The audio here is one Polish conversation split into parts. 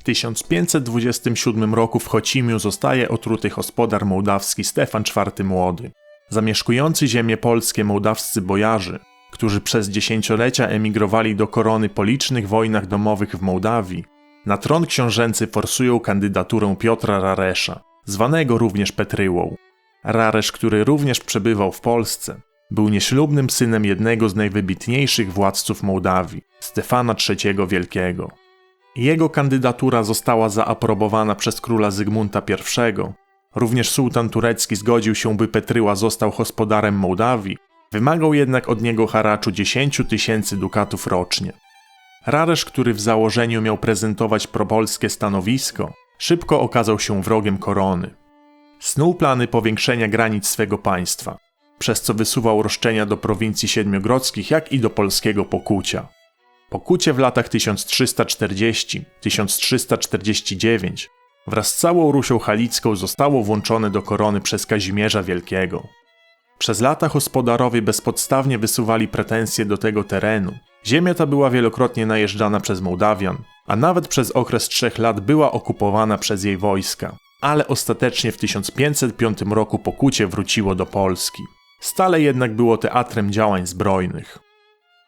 W 1527 roku w Chocimiu zostaje otruty gospodar mołdawski Stefan IV Młody. Zamieszkujący ziemie polskie mołdawscy bojarzy, którzy przez dziesięciolecia emigrowali do korony po licznych wojnach domowych w Mołdawii, na tron książęcy forsują kandydaturę Piotra Raresza, zwanego również Petryłą. Raresz, który również przebywał w Polsce, był nieślubnym synem jednego z najwybitniejszych władców Mołdawii, Stefana III Wielkiego. Jego kandydatura została zaaprobowana przez króla Zygmunta I. Również sułtan turecki zgodził się, by Petryła został gospodarem Mołdawii, wymagał jednak od niego haraczu 10 tysięcy dukatów rocznie. Raresz, który w założeniu miał prezentować propolskie stanowisko, szybko okazał się wrogiem korony. Snuł plany powiększenia granic swego państwa, przez co wysuwał roszczenia do prowincji siedmiogrodzkich, jak i do polskiego Pokucia. Pokucie w latach 1340-1349 wraz z całą Rusią Halicką zostało włączone do korony przez Kazimierza Wielkiego. Przez lata gospodarowie bezpodstawnie wysuwali pretensje do tego terenu. Ziemia ta była wielokrotnie najeżdżana przez Mołdawian, a nawet przez okres trzech lat była okupowana przez jej wojska. Ale ostatecznie w 1505 roku Pokucie wróciło do Polski. Stale jednak było teatrem działań zbrojnych.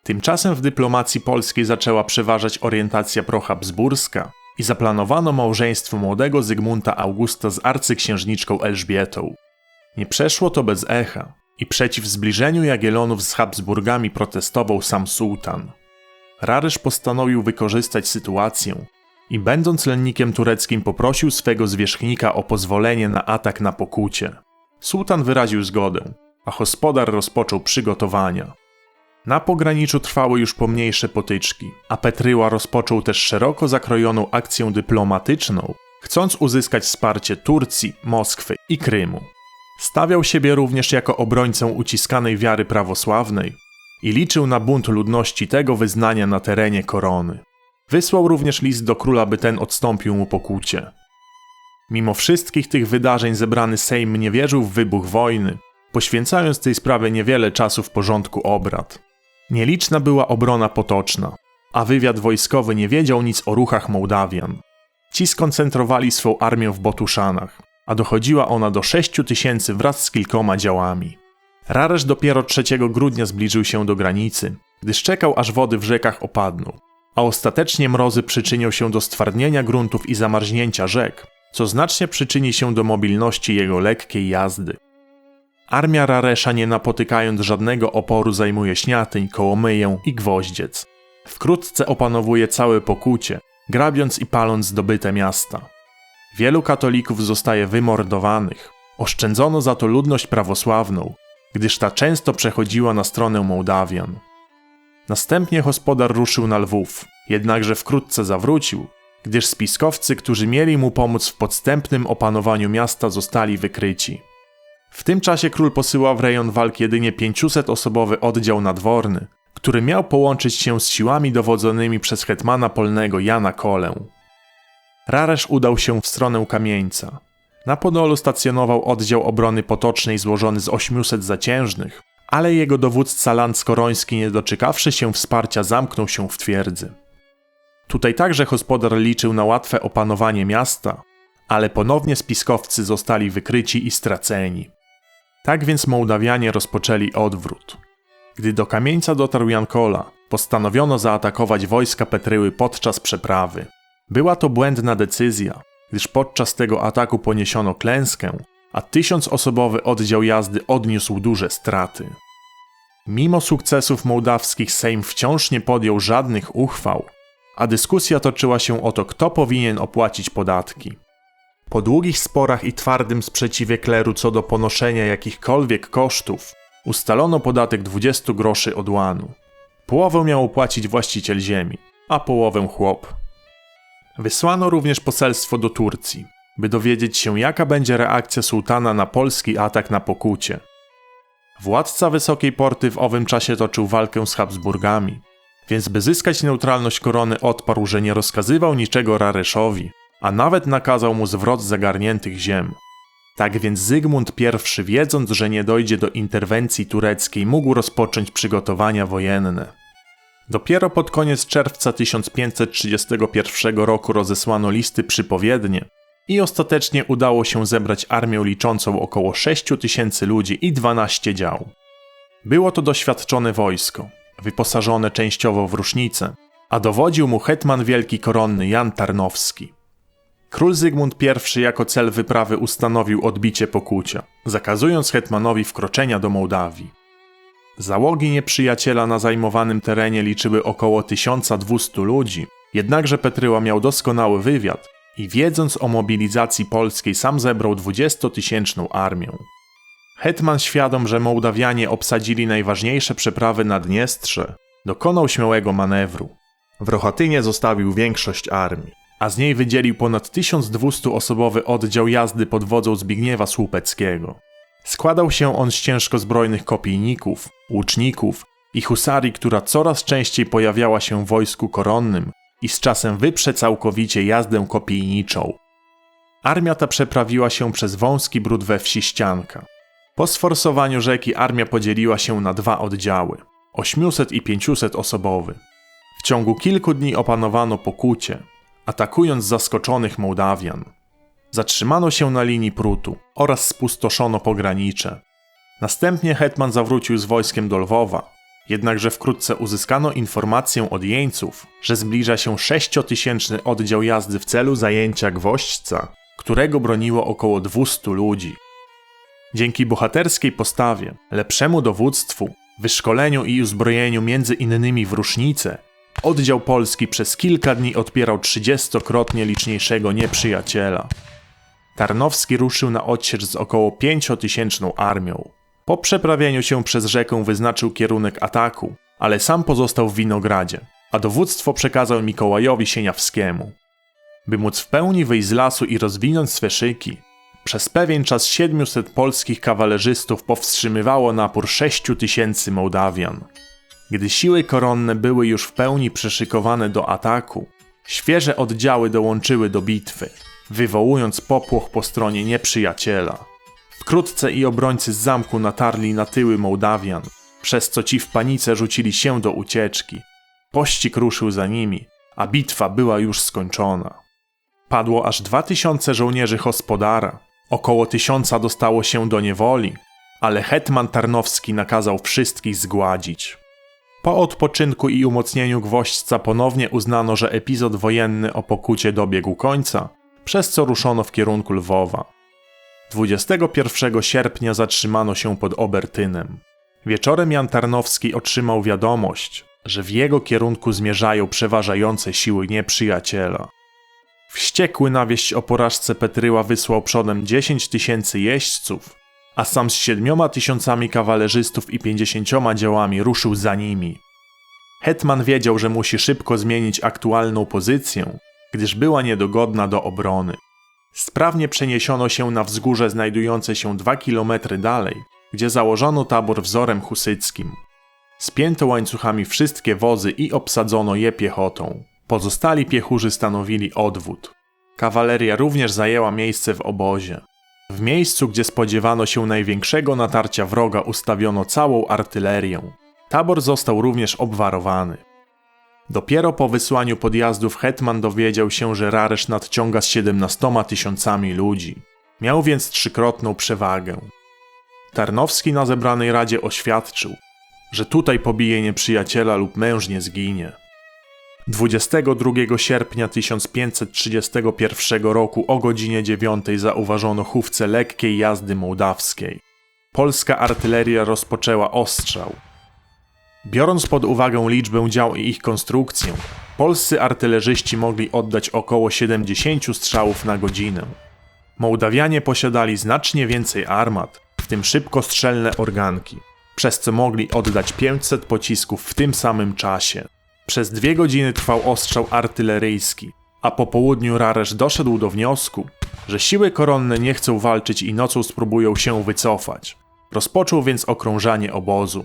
Tymczasem w dyplomacji polskiej zaczęła przeważać orientacja prohabsburska i zaplanowano małżeństwo młodego Zygmunta Augusta z arcyksiężniczką Elżbietą. Nie przeszło to bez echa i przeciw zbliżeniu Jagiellonów z Habsburgami protestował sam sułtan. Rarysz postanowił wykorzystać sytuację i będąc lennikiem tureckim poprosił swego zwierzchnika o pozwolenie na atak na pokucie. Sułtan wyraził zgodę, a gospodar rozpoczął przygotowania. Na pograniczu trwały już pomniejsze potyczki, a Petryła rozpoczął też szeroko zakrojoną akcję dyplomatyczną, chcąc uzyskać wsparcie Turcji, Moskwy i Krymu. Stawiał siebie również jako obrońcę uciskanej wiary prawosławnej i liczył na bunt ludności tego wyznania na terenie korony. Wysłał również list do króla, by ten odstąpił mu pokucie. Mimo wszystkich tych wydarzeń zebrany Sejm nie wierzył w wybuch wojny, poświęcając tej sprawie niewiele czasu w porządku obrad. Nieliczna była obrona potoczna, a wywiad wojskowy nie wiedział nic o ruchach Mołdawian. Ci skoncentrowali swą armię w Botuszanach, a dochodziła ona do 6 tysięcy wraz z kilkoma działami. Raresz dopiero 3 grudnia zbliżył się do granicy, gdyż czekał aż wody w rzekach opadną, a ostatecznie mrozy przyczynią się do stwardnienia gruntów i zamarznięcia rzek, co znacznie przyczyni się do mobilności jego lekkiej jazdy. Armia Raresza, nie napotykając żadnego oporu, zajmuje Śniatyń, Kołomyję i Gwoździec. Wkrótce opanowuje całe pokucie, grabiąc i paląc zdobyte miasta. Wielu katolików zostaje wymordowanych. Oszczędzono za to ludność prawosławną, gdyż ta często przechodziła na stronę Mołdawian. Następnie gospodar ruszył na Lwów, jednakże wkrótce zawrócił, gdyż spiskowcy, którzy mieli mu pomóc w podstępnym opanowaniu miasta, zostali wykryci. W tym czasie król posyła w rejon walk jedynie 500-osobowy oddział nadworny, który miał połączyć się z siłami dowodzonymi przez hetmana polnego Jana Kolę. Raresz udał się w stronę Kamieńca. Na Podolu stacjonował oddział obrony potocznej złożony z 800 zaciężnych, ale jego dowódca Landskoroński, nie doczekawszy się wsparcia, zamknął się w twierdzy. Tutaj także gospodar liczył na łatwe opanowanie miasta, ale ponownie spiskowcy zostali wykryci i straceni. Tak więc Mołdawianie rozpoczęli odwrót. Gdy do kamieńca dotarł Jankola, postanowiono zaatakować wojska Petryły podczas przeprawy. Była to błędna decyzja, gdyż podczas tego ataku poniesiono klęskę, a tysiącosobowy oddział jazdy odniósł duże straty. Mimo sukcesów mołdawskich Sejm wciąż nie podjął żadnych uchwał, a dyskusja toczyła się o to, kto powinien opłacić podatki. Po długich sporach i twardym sprzeciwie kleru co do ponoszenia jakichkolwiek kosztów, ustalono podatek 20 groszy od łanu. Połowę miał opłacić właściciel ziemi, a połowę chłop. Wysłano również poselstwo do Turcji, by dowiedzieć się, jaka będzie reakcja sułtana na polski atak na pokucie. Władca Wysokiej Porty w owym czasie toczył walkę z Habsburgami, więc by zyskać neutralność korony odparł, że nie rozkazywał niczego Rareszowi, a nawet nakazał mu zwrot zagarniętych ziem. Tak więc Zygmunt I, wiedząc, że nie dojdzie do interwencji tureckiej, mógł rozpocząć przygotowania wojenne. Dopiero pod koniec czerwca 1531 roku rozesłano listy przypowiednie i ostatecznie udało się zebrać armię liczącą około 6 tysięcy ludzi i 12 dział. Było to doświadczone wojsko, wyposażone częściowo w rusznice, a dowodził mu hetman wielki koronny Jan Tarnowski. Król Zygmunt I jako cel wyprawy ustanowił odbicie pokucia, zakazując hetmanowi wkroczenia do Mołdawii. Załogi nieprzyjaciela na zajmowanym terenie liczyły około 1200 ludzi, jednakże Petryła miał doskonały wywiad i wiedząc o mobilizacji polskiej sam zebrał 20-tysięczną armię. Hetman świadom, że Mołdawianie obsadzili najważniejsze przeprawy na Dniestrze, dokonał śmiałego manewru. W Rochatynie zostawił większość armii, a z niej wydzielił ponad 1200-osobowy oddział jazdy pod wodzą Zbigniewa Słupeckiego. Składał się on z ciężko zbrojnych kopijników, łuczników i husarii, która coraz częściej pojawiała się w wojsku koronnym i z czasem wyprze całkowicie jazdę kopijniczą. Armia ta przeprawiła się przez wąski brud we wsi Ścianka. Po sforsowaniu rzeki armia podzieliła się na dwa oddziały 800 i 500 osobowy. W ciągu kilku dni opanowano pokucie, atakując zaskoczonych Mołdawian. Zatrzymano się na linii Prutu oraz spustoszono pogranicze. Następnie hetman zawrócił z wojskiem do Lwowa, jednakże wkrótce uzyskano informację od jeńców, że zbliża się sześciotysięczny oddział jazdy w celu zajęcia Gwoźdźca, którego broniło około 200 ludzi. Dzięki bohaterskiej postawie, lepszemu dowództwu, wyszkoleniu i uzbrojeniu między innymi w rusznice, oddział polski przez kilka dni odpierał trzydziestokrotnie liczniejszego nieprzyjaciela. Tarnowski ruszył na odsiecz z około pięciotysięczną armią. Po przeprawieniu się przez rzekę wyznaczył kierunek ataku, ale sam pozostał w Winogradzie, a dowództwo przekazał Mikołajowi Sieniawskiemu. By móc w pełni wyjść z lasu i rozwinąć swe szyki, przez pewien czas 700 polskich kawalerzystów powstrzymywało napór 6 tysięcy Mołdawian. Gdy siły koronne były już w pełni przeszykowane do ataku, świeże oddziały dołączyły do bitwy, wywołując popłoch po stronie nieprzyjaciela. Wkrótce i obrońcy z zamku natarli na tyły Mołdawian, przez co ci w panice rzucili się do ucieczki. Pościg ruszył za nimi, a bitwa była już skończona. Padło aż dwa tysiące żołnierzy hospodara, około tysiąca dostało się do niewoli, ale hetman Tarnowski nakazał wszystkich zgładzić. Po odpoczynku i umocnieniu gwoźdźca ponownie uznano, że epizod wojenny o pokucie dobiegł końca, przez co ruszono w kierunku Lwowa. 21 sierpnia zatrzymano się pod Obertynem. Wieczorem Jan Tarnowski otrzymał wiadomość, że w jego kierunku zmierzają przeważające siły nieprzyjaciela. Wściekły na wieść o porażce Petryła wysłał przodem 10 tysięcy jeźdźców, a sam z siedmioma tysiącami kawalerzystów i pięćdziesięcioma działami ruszył za nimi. Hetman wiedział, że musi szybko zmienić aktualną pozycję, gdyż była niedogodna do obrony. Sprawnie przeniesiono się na wzgórze znajdujące się dwa kilometry dalej, gdzie założono tabor wzorem husyckim. Spięto łańcuchami wszystkie wozy i obsadzono je piechotą. Pozostali piechurzy stanowili odwód. Kawaleria również zajęła miejsce w obozie. W miejscu, gdzie spodziewano się największego natarcia wroga, ustawiono całą artylerię. Tabor został również obwarowany. Dopiero po wysłaniu podjazdów hetman dowiedział się, że Raresz nadciąga z 17 tysiącami ludzi. Miał więc trzykrotną przewagę. Tarnowski na zebranej radzie oświadczył, że tutaj pobije nieprzyjaciela lub mężnie zginie. 22 sierpnia 1531 roku o godzinie 9 zauważono chówce lekkiej jazdy mołdawskiej. Polska artyleria rozpoczęła ostrzał. Biorąc pod uwagę liczbę dział i ich konstrukcję, polscy artylerzyści mogli oddać około 70 strzałów na godzinę. Mołdawianie posiadali znacznie więcej armat, w tym szybkostrzelne organki, przez co mogli oddać 500 pocisków w tym samym czasie. Przez dwie godziny trwał ostrzał artyleryjski, a po południu Raresz doszedł do wniosku, że siły koronne nie chcą walczyć i nocą spróbują się wycofać. Rozpoczął więc okrążanie obozu.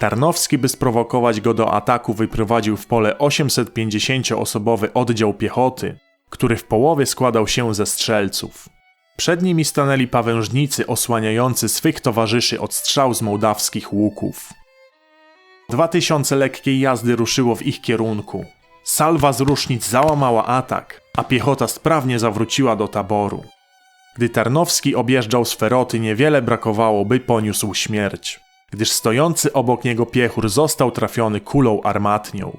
Tarnowski, by sprowokować go do ataku, wyprowadził w pole 850-osobowy oddział piechoty, który w połowie składał się ze strzelców. Przed nimi stanęli pawężnicy osłaniający swych towarzyszy od strzał z mołdawskich łuków. Dwa tysiące lekkiej jazdy ruszyło w ich kierunku. Salwa z rusznic załamała atak, a piechota sprawnie zawróciła do taboru. Gdy Tarnowski objeżdżał sferoty, niewiele brakowało, by poniósł śmierć, gdyż stojący obok niego piechur został trafiony kulą armatnią.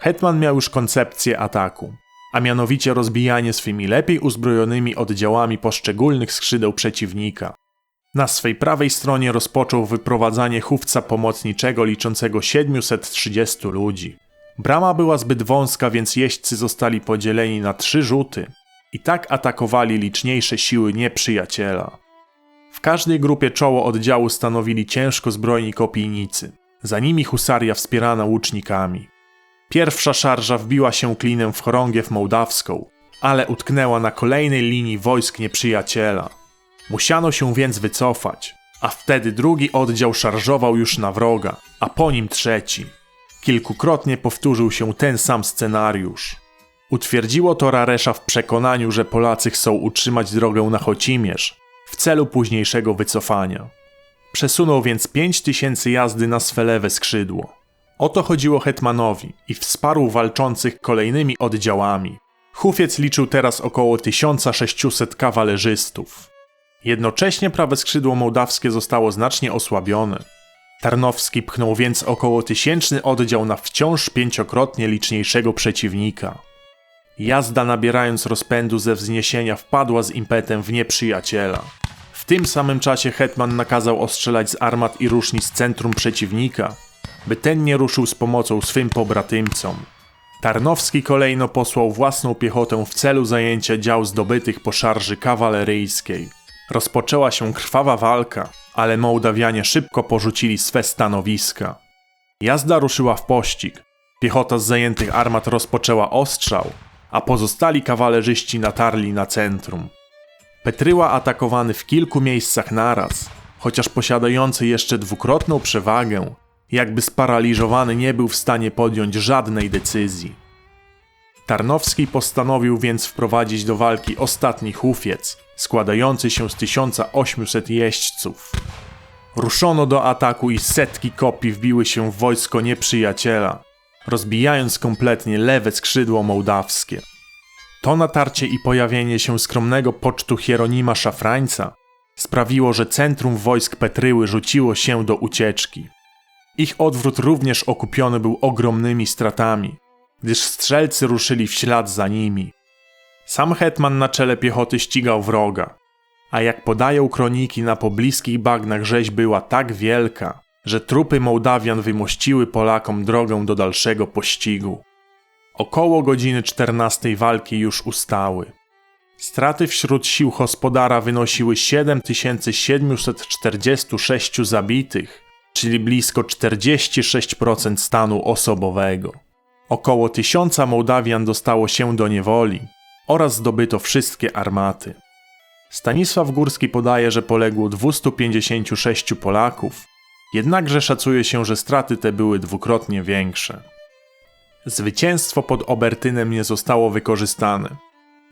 Hetman miał już koncepcję ataku, a mianowicie rozbijanie swymi lepiej uzbrojonymi oddziałami poszczególnych skrzydeł przeciwnika. Na swej prawej stronie rozpoczął wyprowadzanie chówca pomocniczego liczącego 730 ludzi. Brama była zbyt wąska, więc jeźdźcy zostali podzieleni na trzy rzuty i tak atakowali liczniejsze siły nieprzyjaciela. W każdej grupie czoło oddziału stanowili ciężko zbrojni kopijnicy, za nimi husaria wspierana łucznikami. Pierwsza szarża wbiła się klinem w chorągiew mołdawską, ale utknęła na kolejnej linii wojsk nieprzyjaciela. Musiano się więc wycofać, a wtedy drugi oddział szarżował już na wroga, a po nim trzeci. Kilkukrotnie powtórzył się ten sam scenariusz. Utwierdziło to Raresza w przekonaniu, że Polacy chcą utrzymać drogę na Chocimierz w celu późniejszego wycofania. Przesunął więc 5 tysięcy jazdy na swe lewe skrzydło. O to chodziło Hetmanowi i wsparł walczących kolejnymi oddziałami. Hufiec liczył teraz około 1600 kawalerzystów. Jednocześnie prawe skrzydło mołdawskie zostało znacznie osłabione. Tarnowski pchnął więc około tysięczny oddział na wciąż pięciokrotnie liczniejszego przeciwnika. Jazda nabierając rozpędu ze wzniesienia wpadła z impetem w nieprzyjaciela. W tym samym czasie hetman nakazał ostrzelać z armat i rusznic centrum przeciwnika, by ten nie ruszył z pomocą swym pobratymcom. Tarnowski kolejno posłał własną piechotę w celu zajęcia dział zdobytych po szarży kawaleryjskiej. Rozpoczęła się krwawa walka, ale Mołdawianie szybko porzucili swe stanowiska. Jazda ruszyła w pościg. Piechota z zajętych armat rozpoczęła ostrzał, a pozostali kawalerzyści natarli na centrum. Petryła atakowany w kilku miejscach naraz, chociaż posiadający jeszcze dwukrotną przewagę, jakby sparaliżowany nie był w stanie podjąć żadnej decyzji. Tarnowski postanowił więc wprowadzić do walki ostatni hufiec, składający się z 1800 jeźdźców. Ruszono do ataku i setki kopii wbiły się w wojsko nieprzyjaciela, rozbijając kompletnie lewe skrzydło mołdawskie. To natarcie i pojawienie się skromnego pocztu Hieronima Szafrańca sprawiło, że centrum wojsk Petryły rzuciło się do ucieczki. Ich odwrót również okupiony był ogromnymi stratami, gdyż strzelcy ruszyli w ślad za nimi. Sam hetman na czele piechoty ścigał wroga, a jak podają kroniki, na pobliskich bagnach rzeź była tak wielka, że trupy Mołdawian wymościły Polakom drogę do dalszego pościgu. Około godziny 14 walki już ustały. Straty wśród sił gospodara wynosiły 7746 zabitych, czyli blisko 46% stanu osobowego. Około tysiąca Mołdawian dostało się do niewoli oraz zdobyto wszystkie armaty. Stanisław Górski podaje, że poległo 256 Polaków, jednakże szacuje się, że straty te były dwukrotnie większe. Zwycięstwo pod Obertynem nie zostało wykorzystane,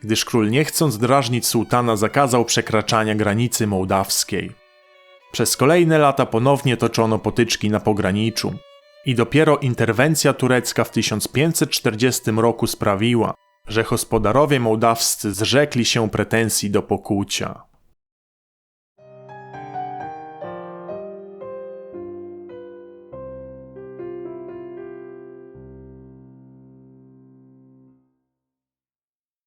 gdyż król nie chcąc drażnić sułtana zakazał przekraczania granicy mołdawskiej. Przez kolejne lata ponownie toczono potyczki na pograniczu i dopiero interwencja turecka w 1540 roku sprawiła, że gospodarowie mołdawscy zrzekli się pretensji do pokucia.